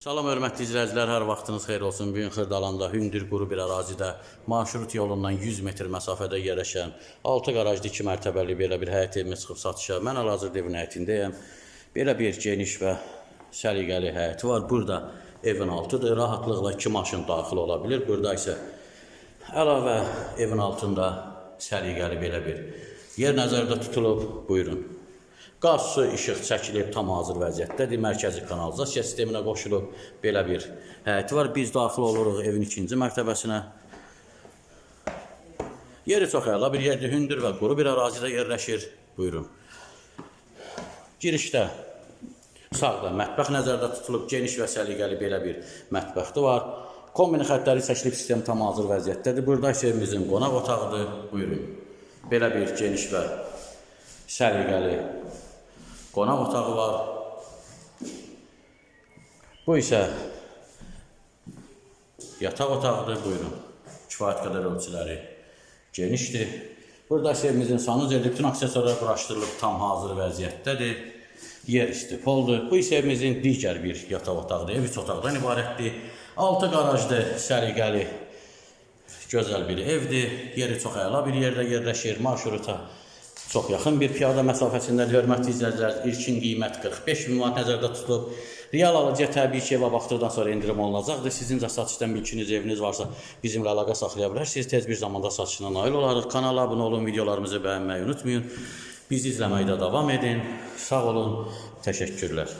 Salam hörmətli izləyicilər, hər vaxtınız xeyir olsun. Bu gün Xırdalanda hündür quru bir ərazidə marşrut yolundan 100 metr məsafədə yerləşən 6 qarajlı 2 mərtəbəli belə bir həyət evimiz çıxıb satışa. Mən hal-hazırda evin həyətindəyəm. Belə bir geniş və səliqəli həyəti var. Burada evin altıdır. Rahatlıqla 2 maşın daxil ola bilər. Burada isə əlavə evin altında səliqəli belə bir yer nəzərdə tutulub. Buyurun. Qaz, su, işıq çəkilib tam hazır vəziyyətdədir. Mərkəzi kanalizasiya sisteminə qoşulub belə bir həyəti var. Biz daxil oluruq evin ikinci mərtəbəsinə. Yeri çox əla bir yerdir, hündür və quru bir ərazidə yerləşir. Buyurun. Girişdə sağda mətbəx nəzərdə tutulub, geniş və səliqəli belə bir mətbəxi var. Kombini xəttləri çəkilib, sistem tam hazır vəziyyətdədir. Burada isə evimizin qonaq otağıdır. Buyurun. Belə bir geniş və səliqəli qonaq otağı var. Bu isə yataq otağıdır. Buyurun. Kifayət qədər ölçüləri genişdir. Burada isə evimizin sanuzel, bütün aksesuarlar quraşdırılıb tam hazır vəziyyətdədir. Yer istipoldur. Bu isə evimizin digər bir yataq otağıdır. Ev üç otaqdan ibarətdir. Altı qarajlı, səliqəli, gözəl bir evdir. Yeri çox əla bir yerdə yerləşir. Marşruta çox yaxın bir piyada məsafəsindədir. Hörmətli izləyicilər, ilkin qiymət 45 min manat nəzərdə tutulub. Real alıcıya təbii ki, evə baxdıqdan sonra endirim olunacaqdır. Sizin də satışdan mülkünüz, eviniz varsa bizimlə əlaqə saxlaya bilərsiniz. Tez bir zamanda satışına nail olarıq. Kanala abunə olun, videolarımızı bəyənməyi unutmayın. Bizi izləməkdə davam edin. Sağ olun. Təşəkkürlər.